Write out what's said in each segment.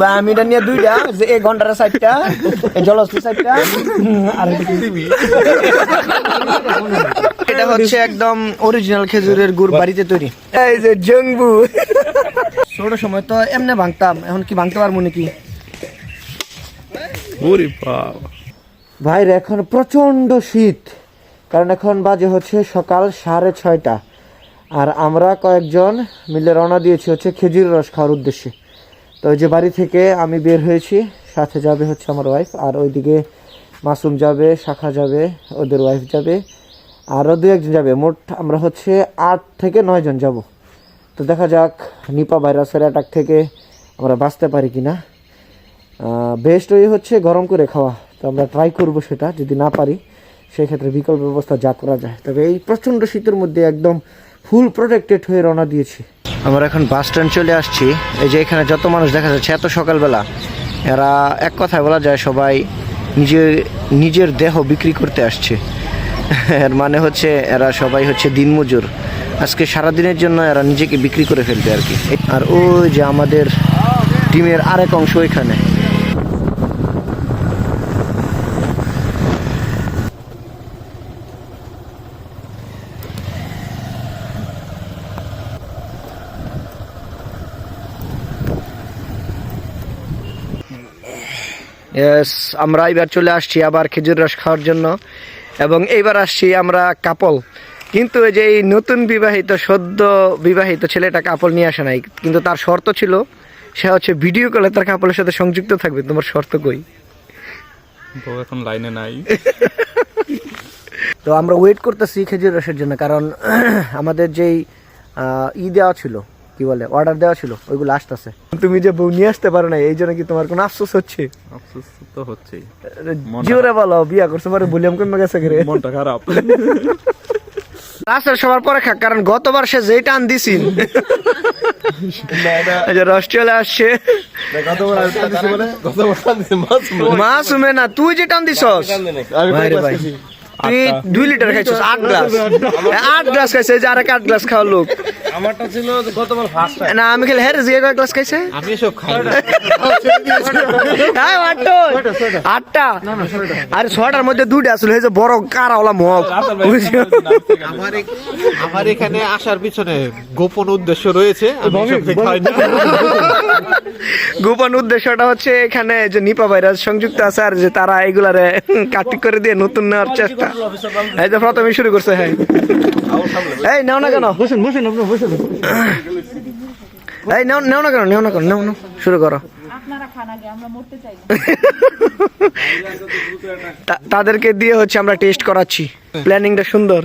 বা আমি এটা নিয়ে দুইটা যে এই ঘণ্টার সাইডটা জলস্থি সাইডটা আর এটা হচ্ছে একদম অরিজিনাল খেজুরের গুড় বাড়িতে তৈরি। এই যে জঙ্গু। ছোট সময় তো এমনি ভাঙতাম এখন কি ভাঙতে পারব নাকি? ওরে বাবা। ভাইর এখন প্রচণ্ড শীত কারণ এখন বাজে হচ্ছে সকাল সাড়ে ছয়টা। আর আমরা কয়েকজন মিলে রওনা দিয়েছি হচ্ছে খেজুর রস খাওয়ার উদ্দেশ্যে। তো ওই যে বাড়ি থেকে আমি বের হয়েছি, সাথে যাবে হচ্ছে আমার ওয়াইফ আর ওইদিকে মাসুম যাবে, শাখা যাবে, ওদের ওয়াইফ যাবে আরও দু একজন যাবে। মোট আমরা হচ্ছে আট থেকে নয় জন যাব। তো দেখা যাক, নিপা ভাইরাসের অ্যাটাক থেকে আমরা বাঁচতে পারি কি না বেস্ট ওই হচ্ছে গরম করে খাওয়া। তো আমরা ট্রাই করব সেটা, যদি না পারি, সেক্ষেত্রে বিকল্প ব্যবস্থা যা করা যায়। তবে এই প্রচণ্ড শীতের মধ্যে একদম ফুল প্রোটেক্টেড হয়ে রওনা দিয়েছি। আমরা এখন বাস স্ট্যান্ড চলে আসছি। এই যে এখানে যত মানুষ দেখা যাচ্ছে, এত সকালবেলা এরা এক কথায় বলা যায় সবাই নিজের নিজের দেহ বিক্রি করতে আসছে। এর মানে হচ্ছে এরা সবাই হচ্ছে দিনমজুর। আজকে সারাদিনের জন্য এরা নিজেকে বিক্রি করে ফেলবে আর কি। আর ওই যে আমাদের টিমের আরেক অংশ এখানে। আমরা এবার চলে আসছি আবার খেজুর রস খাওয়ার জন্য। এবং এইবার আসছি আমরা কাপল। কিন্তু এই যে এই নতুন বিবাহিত সদ্য বিবাহিত ছেলেটা কাপল নিয়ে আসে নাই কিন্তু তার শর্ত ছিল সে হচ্ছে ভিডিও কলে তার কাপলের সাথে সংযুক্ত থাকবে। তোমার শর্ত কই? এখন লাইনে নাই। তো আমরা ওয়েট করতেছি খেজুর রসের জন্য কারণ আমাদের যেই ই দেওয়া ছিল কি বলে অর্ডার দেওয়া ছিল ওইগুলো আসতেছে তুমি যে বউ নিয়ে আসতে পারো না এই জন্য কি তোমার কোনো আফসোস হচ্ছে? আফসোস তো হচ্ছেই। জিওরে বলো বিয়া করছ মানে বলিয়াম কমে গেছে রে মনটা খারাপ। রাস্তার সবার পরে খাক কারণ গতবার সে যেই টান দিছিল। রস চলে আসছে। মাসুমে না তুই যে টান দিছস। ভাই রে ভাই। তুই দুই লিটার খাইছিস আট গ্লাস। আট গ্লাস খাইছে যে আরেক আট গ্লাস খাওয়া লোক। আমারটা ছিল গতবার ফার্স্ট না আমি খেলে হ্যাঁ জিয়া কয় গ্লাস খাইছে? আমি সব খাই হ্যাঁ আটটা। আটটা আরে ছটার মধ্যে দুইটা আসলে এই যে বড় কারাওয়ালা মগ? আমার আমার এখানে আসার পিছনে গোপন উদ্দেশ্য রয়েছে আমি এসব খাই না। গোপন উদ্দেশ্যটা হচ্ছে এখানে যে নিপা ভাইরাস সংযুক্ত আছে আর যে তারা এগুলারে কাটি করে দিয়ে নতুন নেওয়ার চেষ্টা। এই যে প্রথমে শুরু করছে হ্যাঁ। এই নেও না কেন? বসেন বসেন আপনি বসেন। এই নেও নেও না কেন নেও না কেন নেও নেও শুরু করো। আপনারা খান আগে আমরা মরতে চাই। না। তা- তাদেরকে দিয়ে হচ্ছে আমরা টেস্ট করাচ্ছি। প্ল্যানিংটা সুন্দর।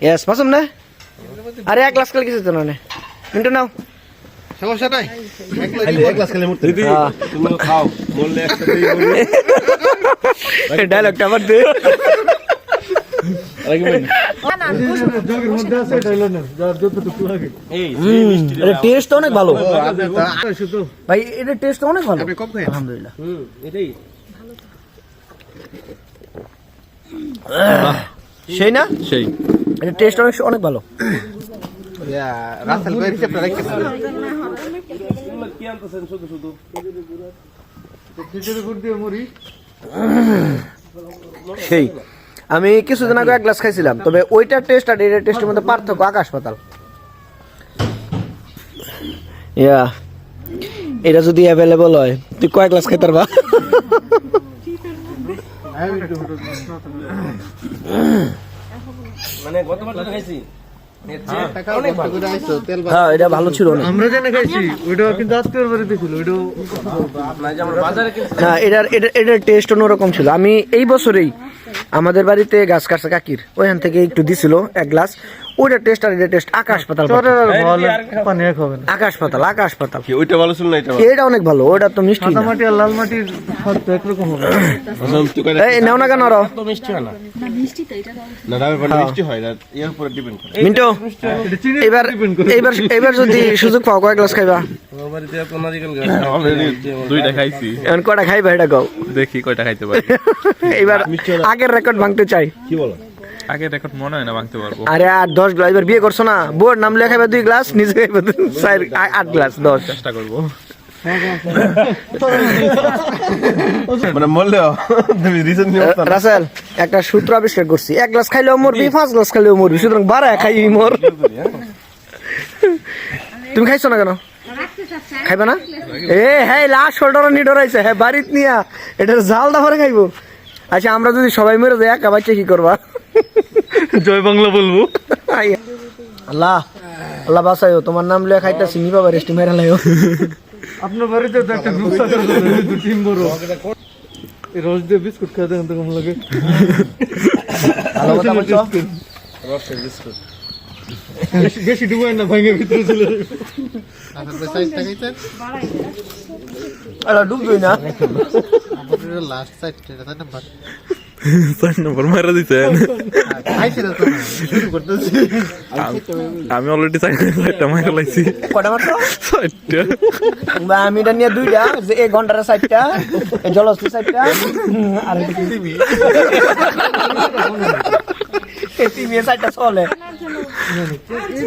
ইয়েস মাসুম না। আরে এক গ্লাস কাল কিছু তো না নে। মিন্টু নাও। সমস্যা নাই? ডায়লগটা আবার দে। টেস্ট অনেক ভালো। ভাই এটা টেস্ট অনেক ভালো। আলহামদুলিল্লাহ। সেই না? সেই। এটা টেস্ট অনেক অনেক ভালো। রাসেল ভাই রিসেপ্টটা রাখতেছে সেই আমি কিছুদিন আগে এক গ্লাস খাইছিলাম তবে ওইটার টেস্ট আর এটার টেস্টের মধ্যে পার্থক্য আকাশ পাতাল। ইয়া এটা যদি অ্যাভেলেবল হয় তুই কয় গ্লাস খাইতে পারবা? হ্যাঁ। এটা ভালো ছিল না আমরা জানে খাইছি? ওইটা কিন্তু আজকের বাড়িতে ছিল ওইটা না এটার এটার এটার টেস্ট অন্যরকম ছিল। আমি এই বছরেই আমাদের বাড়িতে গাছ কাটছে কাকির। ওইখান থেকে একটু দিছিল এক গ্লাস। ওইটার টেস্ট আর এটার টেস্ট আকাশ পাতাল চরের পানি খাবেন আকাশ পাতাল। আকাশ পাতাল ওইটা ভালো ছিল না এটা এটা অনেক ভালো ওটা তো মিষ্টি সাদা মাটি আর লাল মাটির স্বাদ তো একরকম হবে। এই নেও না কেন আরও? না। মিষ্টি তো এটা হয়। না এর উপরে ডিপেন্ড করে। মিন্টু এবার এবার এবার যদি সুযোগ পাও কয় গ্লাস খাইবা। অলরেডি দুইটা খাইছি। এখন কয়টা খাইবা এটা কও। দেখি কয়টা খাইতে পারি। এবার আগের রেকর্ড ভাঙতে চাই। আগে রেকর্ড মনে হয় না ভাঙতে পারব। আরে আর দশ গ্লাস এবার বিয়ে করছ না? বোর নাম লেখা খাইবা দুই গ্লাস নিজে আট গ্লাস দশ। চেষ্টা করব। মানে মরলেও তুমি রাসেল একটা সূত্র আবিষ্কার করছি। এক গ্লাস খাইলেও মরবি পাঁচ গ্লাস খাইলেও মরবি সুতরাং বাড়ায় খাই মর। তুমি খাইছো না কেন? খাইবে না? এ হ্যাঁ লাস্ট শোল্ডার নি ডরাইছে হ্যাঁ বাড়িত নিয়া। এটার জাল দাফারে খাইবো। আচ্ছা আমরা যদি সবাই মরে যাই একা বাচ্চা কি করবা? জয় বাংলা বলব। আল্লাহ আল্লাহ বাসাইও তোমার নাম লিয়ে খাইতাছি নি বাবা রেস্টি মেরা লাইও। আপনার বাড়িতে তো একটা গ্রুপ থাকে বড় রস দিয়ে বিস্কুট খেয়ে দেখেন তো কেমন লাগে। বেশি না ভাঙে ভিতরে চলে যাবে। আপনার সাইজটা খাইছেন আরে ডুববই না লাস্ট সাইজটা নাম্বার চার নম্বর মারা দিচ্ছেন না, আমি অলরেডি চারটা মারা লাইছি কটা মাত্র চারটা বা আমি এটা নিয়ে দুইটা যে এক ঘণ্টার সাইডটা জলস্থি সাইডটা আর টিভি টিভি সাইডটা চলে যদি আসি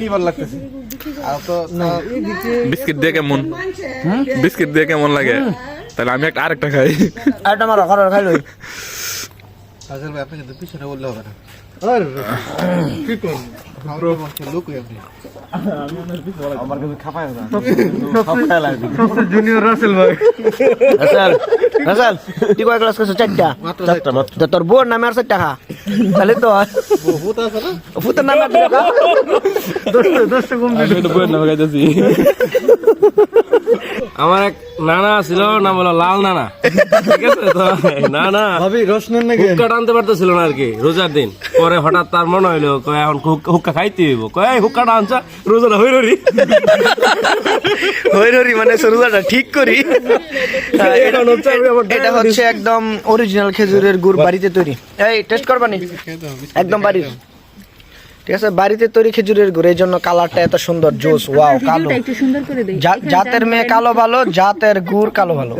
কি ভালো লাগতেছে। আর তো বিস্কিট দিয়ে কেমন? বিস্কিট দিয়ে কেমন লাগে? তাহলে আমি একটা আরেকটা খাই। আরেকটা আমার আসলে ভাই আপনি কিন্তু পিছনে বললে হবে না। তোর বোর নামে আর খা তাহলে তো ফুতের নামে দশটা কম আমি নামে খাইতেছি আমার এক নানা ছিল নাম হলো লাল নানা। ঠিক আছে? তো নানা ভাবি রস নাকি? হুক্কা টানতে পারতেছিল না আর কি রোজার দিন। পরে হঠাৎ তার মনে হইল কয় এখন হুক্কা- খাইতে হইব। কয় এই হুক্কা টানছা? রোজাটা হইল রি হইরি মানে সরুজাটা ঠিক করি। এটা হচ্ছে এটা হচ্ছে একদম অরিজিনাল খেজুরের গুড় বাড়িতে তৈরি। এই টেস্ট করবানি একদম বাড়ির। ঠিক আছে? বাড়িতে তৈরি খেজুরের গুড় এই জন্য কালারটা এত সুন্দর জোস ওয়াও কালো। একটু সুন্দর করে দেই। জাতের মেয়ে কালো ভালো জাতের গুড় কালো ভালো।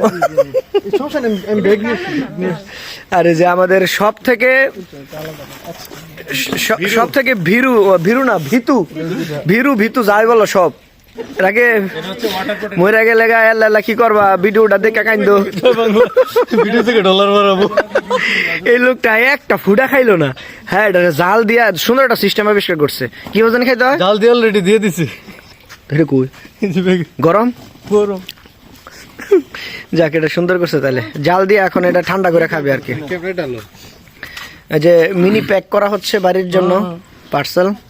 আরে যে আমাদের সব থেকে সব থেকে ভিরু ভীরু না ভিতু। ভীরু ভিতু যাই বলো সব। এর আগে গেলে গা এল্লা এল্লা কি করবা? ভিডিওটা দেখে কাইন্দো ভিডিও থেকে ডলার মারাবো এই লোকটা একটা ফুটা খাইলো না। হ্যাঁ এটা জাল দিয়া সুন্দর একটা সিস্টেম আবিষ্কার করছে। কি ওজন খাইতে হয়? জাল দিয়ে অলরেডি দিয়ে দিছি। কই? গরম? গরম। যাক এটা সুন্দর করছে তাহলে। জাল দিয়ে এখন এটা ঠান্ডা করে খাবে আর কি। ক্যামেরা ডালো এই যে মিনি প্যাক করা হচ্ছে বাড়ির জন্য। পার্সেল যে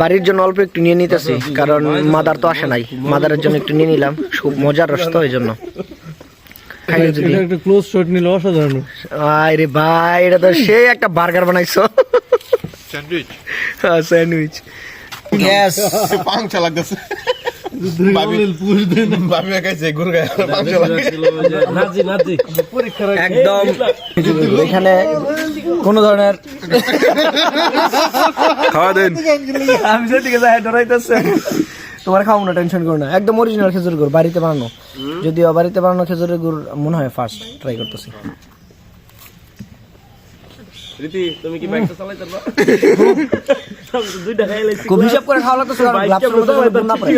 বাড়ির জন্য অল্প একটু নিয়ে নিতেছি কারণ মাদার তো আসে নাই। মাদারের জন্য একটু নিয়ে নিলাম খুব মজার রস তো এই জন্য একটা ক্লোজ শট নিলে অসাধারণ। আরে ভাই এটা তো সেই একটা বার্গার বানাইছো। Sandwich sandwich. ইয়েস পাংচা লাগতেছে। একদম। এখানে কোন ধরনের খাওয়া দেন। আমি যাই ডরাইতেছে তোমার খাও না টেনশন করো না। একদম অরিজিনাল খেজুর গুড় বাড়িতে বানানো। যদিও বাড়িতে বানানো খেজুরের গুড় মনে হয় ফার্স্ট ট্রাই করতেছি। রীতি তুমি কি বাইকটা চালাইতে পারবা দুইটা খাই লাইছি খুব হিসাব করে খাওয়া লাগতেছে কারণ গ্লাভসের মধ্যে যেন গুড় না পড়ে।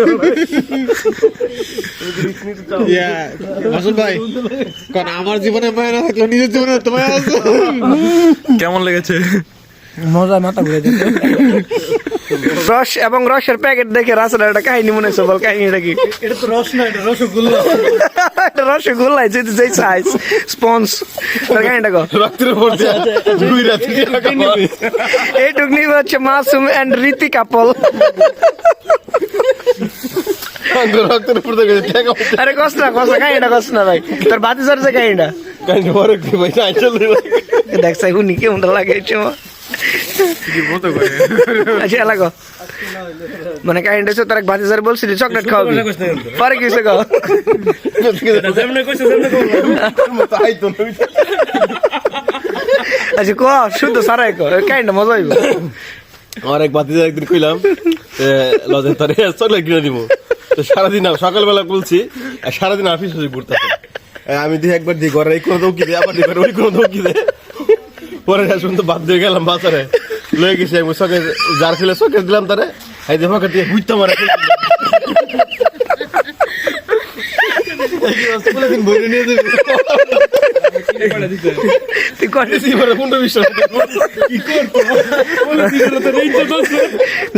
মাসুদ ভাই কারণ আমার জীবনে মায়া না থাকল নিজের জীবনে তোমার আছে। কেমন লেগেছে? মজা মাথা ঘুরে রস এবং রসের প্যাকেট দেখে রাসের একটা কাহিনী মনে হচ্ছে বল কাহিনীটা কি? এটা তো রস না এটা রসগোল্লা। এটা রসগোল্লাই যেতে যেই সাইজ স্পঞ্জ। কাহিনীটা কো রক্তের উপর দুই রাত এইটুক নিবে হচ্ছে মাসুম এন্ড রীতি কাপল। রক্তের উপর আরে কস না না কাহিনীটা কস না ভাই। তোর বাতি সরছে কাহিনীটা কাইন্ড পরে কি ভাই? দেখছাই হুনি কেমন লাগে এই সময় আচ্ছা এলাকো মানে কাহিনীটা তোর এক বলছিল চকলেট খাওয়াবি? পরে কইছো আচ্ছা ক শুদ্ধ সারাই কো কাহিনীটা মজা হইব। আমার এক বাতিজা একদিন কইলাম লজের তরে চলে কিনে দিব। তো সারাদিন সকালবেলা বলছি আর সারাদিন অফিস অফিস ঘুরতেছে আমি দিয়ে একবার দিই ঘরে এই কোনো দৌকি দেয় আবার দিই ওই কোনো দৌকি দেয় পরে পর্যন্ত বাদ দিয়ে গেলাম বাজারে। লয়ে গেছি আমি চকে যার খেলে চকে দিলাম তারে। এই যে পকেট দিয়ে বুঝতে মারে।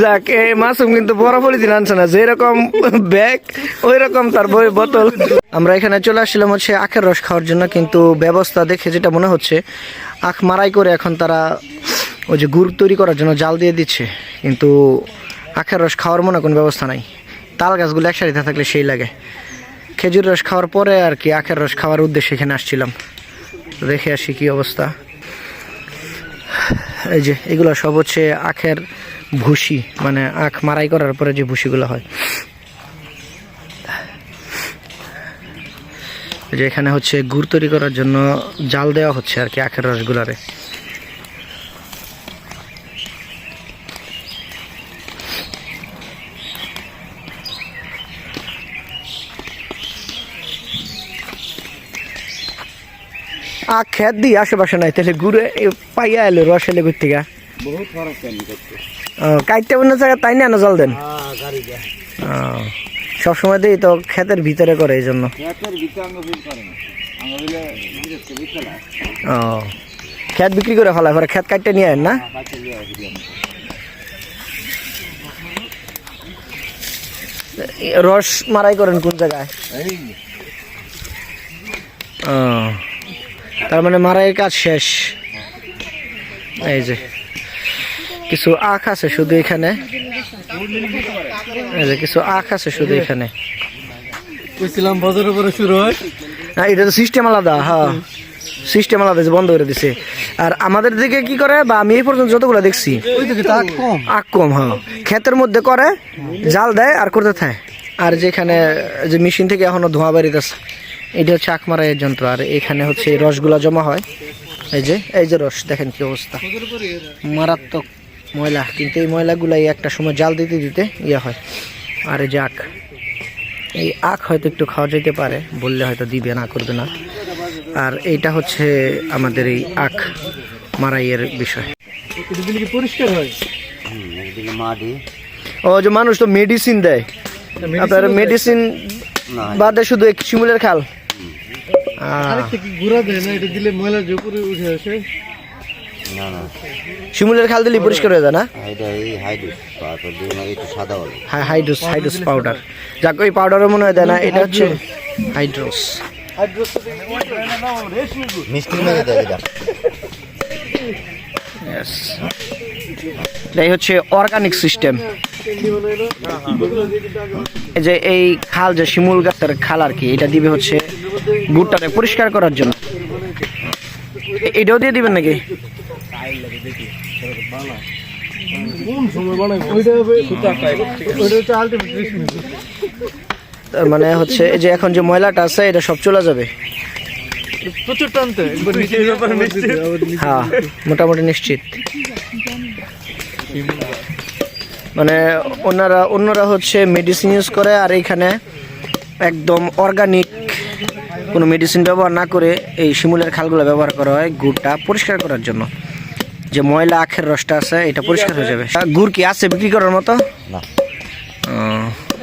যাক এই মাসুম কিন্তু বড় পলিথিন আনছে না যেরকম ব্যাগ ওই রকম তার বই বোতল। আমরা এখানে চলে আসছিলাম হচ্ছে আখের রস খাওয়ার জন্য কিন্তু ব্যবস্থা দেখে যেটা মনে হচ্ছে আখ মারাই করে এখন তারা ওই যে গুড় তৈরি করার জন্য জাল দিয়ে দিচ্ছে, কিন্তু আখের রস খাওয়ার মনে কোনো ব্যবস্থা নাই। তাল গাছগুলো একসাথে থাকলে সেই লাগে। খেজুর রস খাওয়ার পরে আর কি আখের রস খাওয়ার উদ্দেশ্যে এখানে আসছিলাম। দেখে আসি কি অবস্থা। এই যে এগুলো সব হচ্ছে আখের ভুসি মানে আখ মারাই করার পরে যে ভুসিগুলো হয়। যে এখানে হচ্ছে গুড় তৈরি করার জন্য জাল দেওয়া হচ্ছে আর কি আখের রসগুলারে। আখ খেত দিই আশেপাশে নাই তাহলে এ পাইয়া এলো রস এলে ঘুর থেকে কাইটটা অন্য জায়গায় তাই না জল দেন? ও, সবসময় দিই তো ক্ষেতের ভিতরে করে এই জন্য। ও ক্ষেত বিক্রি করে ফেলায় পরে ক্ষেত কাটতে নিয়ে আয়েন না? রস মারাই করেন কোন জায়গায়? ও তার মানে মারাইয়ের কাজ শেষ। এই যে কিছু আখ আছে শুধু এখানে। এই যে কিছু আখ আছে শুধু এখানে। কইছিলাম বছরের পরে শুরু হয়। না এটা তো সিস্টেম আলাদা হ্যাঁ। সিস্টেম আলাদা বন্ধ করে দিছে। আর আমাদের দিকে কি করে বা আমি এই পর্যন্ত যতগুলো দেখছি ওই কম। আখ কম হ্যাঁ। ক্ষেতের মধ্যে করে জাল দেয় আর করতে থাকে। আর যেখানে যে মেশিন থেকে এখনও ধোঁয়া বেরিতেছে। এটা হচ্ছে আখ মারাইয়ের যন্ত্র আর এখানে হচ্ছে এই রসগুলা জমা হয়। এই যে এই যে রস দেখেন কি অবস্থা। মারাত্মক ময়লা কিন্তু এই ময়লাগুলাই একটা সময় জাল দিতে দিতে ইয়ে হয়। আর এই যে আখ এই আখ হয়তো একটু খাওয়া যেতে পারে বললে হয়তো দিবে না করবে না। আর এইটা হচ্ছে আমাদের এই আখ মারাইয়ের বিষয়। পরিষ্কার হয়? ও যে মানুষ তো মেডিসিন দেয়। আপনার মেডিসিন বাদে শুধু এক শিমুলের খাল। আহ, আরেকটা কি গুড়া দেয় না? এটা দিলে ময়লা যে উপরে উঠে আসে। শিমুলের খাল দিলে পরিষ্কার হয়ে যায় না? Hydros hydros powder. যাক ওই পাউডারের মনে হয় দেয় না এটা হচ্ছে হাইড্রোস। মিষ্টির এই হচ্ছে অর্গানিক সিস্টেম এই যে এই খাল যে শিমুল গাছের খাল আর কি, এটা দিবে হচ্ছে গুড়টাকে পরিষ্কার করার জন্য। এটাও দিয়ে দিবেন নাকি? মানে হচ্ছে এই যে এখন যে ময়লাটা আছে, এটা সব চলে যাবে। প্রচুর টানতে হ্যাঁ মোটামুটি নিশ্চিত। মানে ওনারা অন্যরা হচ্ছে মেডিসিন ইউজ করে আর এইখানে একদম অর্গানিক কোনো মেডিসিন ব্যবহার না করে এই শিমুলের খালগুলো ব্যবহার করা হয় গুড়টা পরিষ্কার করার জন্য। যে ময়লা আখের রসটা আছে এটা পরিষ্কার হয়ে যাবে। আর গুড় কি আছে বিক্রি করার মতো?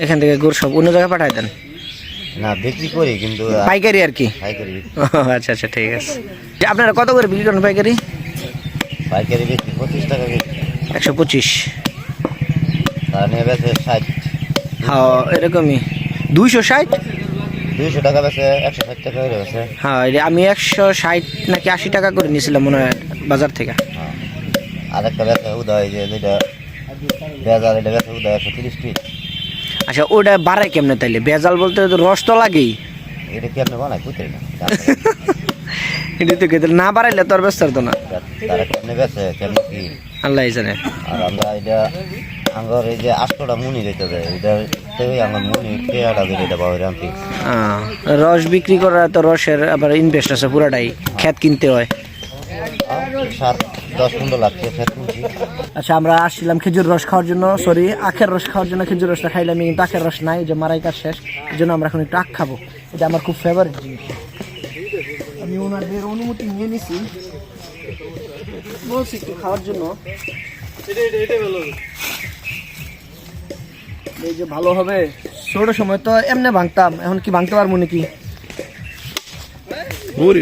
এখান থেকে গুড় সব অন্য জায়গায় পাঠায় দেন। না বিক্রি করি কিন্তু পাইকারি আর কি? পাইকারি আচ্ছা আচ্ছা ঠিক আছে। আপনারা কত করে বিক্রি করেন পাইকারি? পাইকারি বিক্রি পঁচিশ টাকা কেজি। একশো পঁচিশ। তারা নিয়ে বেছে ষাট। হ্যাঁ এরকমই। দুইশো ষাট? দুইশো টাকা বেছে একশো ষাট টাকা করে বেছে হ্যাঁ আমি একশো ষাট নাকি আশি টাকা করে নিয়েছিলাম মনে হয় বাজার থেকে। আর একটা বেছে উদয় যে যেটা বেজার এটা বেছে উদয় একশো তিরিশ পিস। আচ্ছা ওটা বাড়ায় কেমনে তাইলে? বেজাল বলতে তো রস তো লাগেই। এটা কি আপনি বানায়? কুতরি না। এটা তো খেতে না বাড়াইলে তো আর ব্যস্ত হতো না। তারা কেমনে বেছে কেমনে কি? আল্লাহ জানে। আর আমরা এটা আমার এই যে আষ্টটা মুনি যেতে দেয় এটা মুনি রস বিক্রি করা তো রসের আবার ইনভেস্ট আছে পুরাটাই খেত কিনতে হয়। দশ পনেরো লাখ আচ্ছা আমরা আসছিলাম খেজুর রস খাওয়ার জন্য সরি আখের রস খাওয়ার জন্য খেজুর রসটা খাইলাম কিন্তু আখের রস নাই যে মারাই কাজ শেষ এই জন্য আমরা এখন একটু আখ খাব। এটা আমার খুব ফেভারিট জিনিস। আমি ওনাদের অনুমতি নিয়ে নিছি। বলছি একটু খাওয়ার জন্য। এই যে ভালো হবে। ছোট সময় তো এমনি ভাঙতাম এখন কি ভাঙতে পারব নাকি? হবে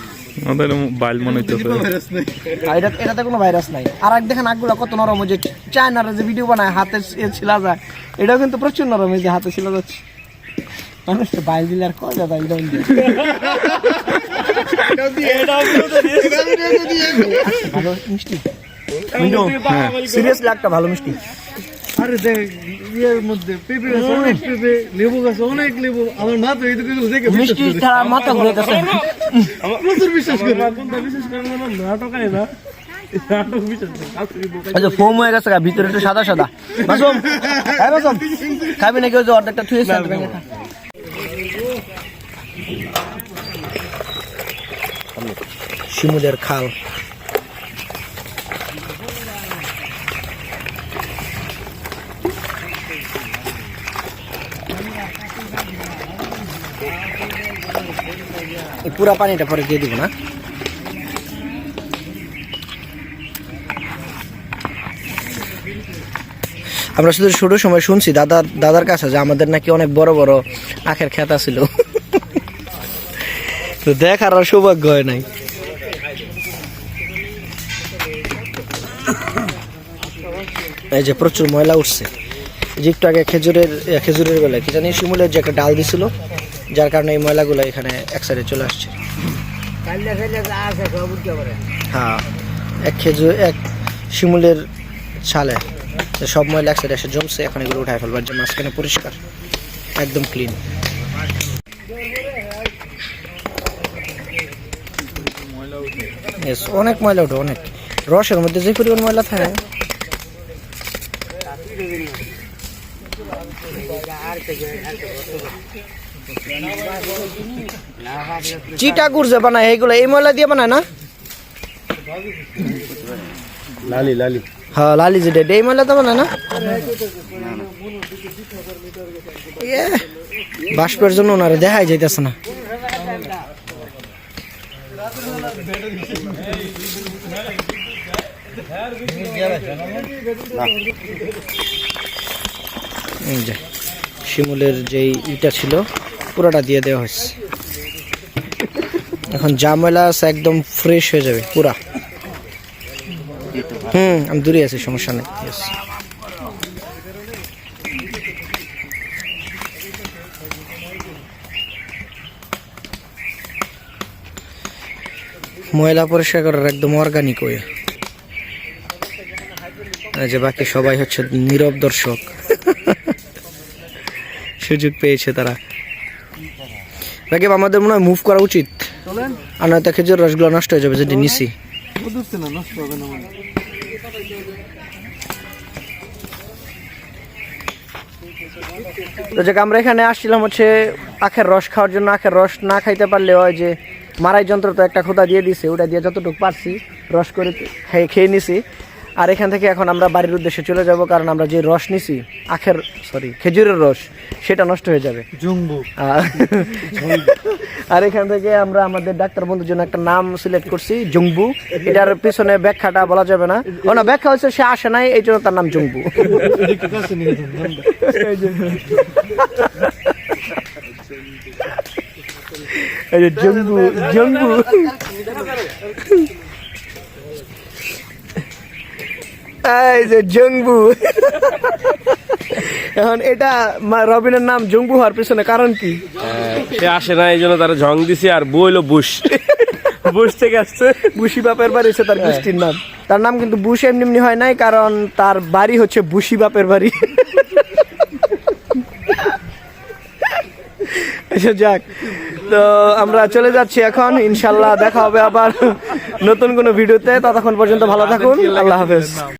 ব্রো বাইল মনে হইতেছে। এটা এটাতে কোনো ভাইরাস নাই। আর এক দেখেন আখগুলো কত নরম যে চায়নার যে ভিডিও বানায় হাতে ছিলা যায় এটাও কিন্তু প্রচুর নরম এই যে হাতে ছিলা যাচ্ছে। বাইল দিলে আর কয় যাবে এটা মিষ্টি? সিরিয়াসলি একটা ভালো মিষ্টি। আরে দেখ ইয়ের মধ্যে পেঁপে গাছ অনেক পেঁপে লেবু গাছ অনেক লেবু। আমার মা তো এইটুকু দেখে মিষ্টি ছাড়া মাথা ঘুরে গেছে। প্রচুর বিশ্বাস করে। আচ্ছা ফোম হয়ে গেছে ভিতরে একটু সাদা সাদা। মাসুম মাসুম? খাবি নাকি ওই যে অর্ধেকটা থুয়েছে শিমুদের খাল। এই পুরা পানিটা পরে দিয়ে দিব না। আমরা শুধু ছোট সময় শুনছি, দাদা, দাদার কাছে যে আমাদের নাকি অনেক বড় বড় আখের খেতা ছিল তো দেখার আর সৌভাগ্য হয় নাই। এই যে প্রচুর ময়লা উঠছে। যে একটু আগে খেজুরের খেজুরের বেলা কি জানি শিমুলের যে একটা ডাল দিছিল যার কারণে এই ময়লাগুলো এখানে এক সাইডে চলে আসছে। হ্যাঁ এক খেজুর এক শিমুলের ছালে। সব ময়লা এক সাইডে এসে জমছে এখন এগুলো উঠায় ফেলবার যে মাঝখানে পরিষ্কার একদম ক্লিন অনেক ময়লা ওঠে অনেক। রসের মধ্যে যে পরিমাণ ময়লা থাকে। চিটাগুড় যে বানায় এইগুলো এই ময়লা দিয়ে বানায় না? লালি লালি। হ্যাঁ লালি যেটা এই ময়লা তো বানায় না বাষ্পের জন্য ওনারে দেখাই যাইতেছে না। শিমুলের যেই ইটা ছিল পুরোটা দিয়ে দেওয়া হয়েছে এখন আছে একদম ফ্রেশ হয়ে যাবে, পুরা। হুম, আমি দূরে আছি, সমস্যা নেই। ময়লা পরিষ্কার করার একদম অর্গানিক ওয়ে যে বাকি সবাই হচ্ছে নীরব দর্শক। সুযোগ পেয়েছে তারা। বাকি আমাদের মনে হয় মুভ করা উচিত? আর নয়তো খেজুর রসগুলো নষ্ট হয়ে যাবে যদি নিছি। না না মানে। তো যে আমরা এখানে আসছিলাম হচ্ছে আখের রস খাওয়ার জন্য। আখের রস না খাইতে পারলে হয় যে মারাই যন্ত্র তো একটা খোদা দিয়ে দিছে ওটা দিয়ে যতটুকু পারছি রস করে খেয়ে খেয়ে নিছি। আর এখান থেকে এখন আমরা বাড়ির উদ্দেশ্যে চলে যাব কারণ আমরা যে রস নিছি আখের সরি খেজুরের রস সেটা নষ্ট হয়ে যাবে। জুম্বু। আর- এখান থেকে আমরা আমাদের ডাক্তার বন্ধুর জন্য একটা নাম সিলেক্ট করছি জুংবু এটার পিছনে ব্যাখ্যাটা বলা যাবে না। ও না ব্যাখ্যা হচ্ছে সে আসে নাই এই জন্য তার নাম নামটা। এই যে জম্বু জম্বু। এই যে জঙ্গবু এখন এটা রবিনের নাম জঙ্গু হওয়ার পিছনে কারণ কি? সে আসে না এই জন্য তারা ঝং দিছে আর বই হলো বুশ। বুশ থেকে আসছে। বুশি বাপের বাড়ি হচ্ছে তার গোষ্ঠীর নাম। তার নাম কিন্তু বুশ এমনি এমনি হয় নাই কারণ তার বাড়ি হচ্ছে বুশি বাপের বাড়ি। আচ্ছা যাক। তো আমরা চলে যাচ্ছি এখন ইনশাল্লাহ দেখা হবে আবার নতুন কোনো ভিডিওতে। ততক্ষণ পর্যন্ত ভালো থাকুন। আল্লাহ হাফেজ।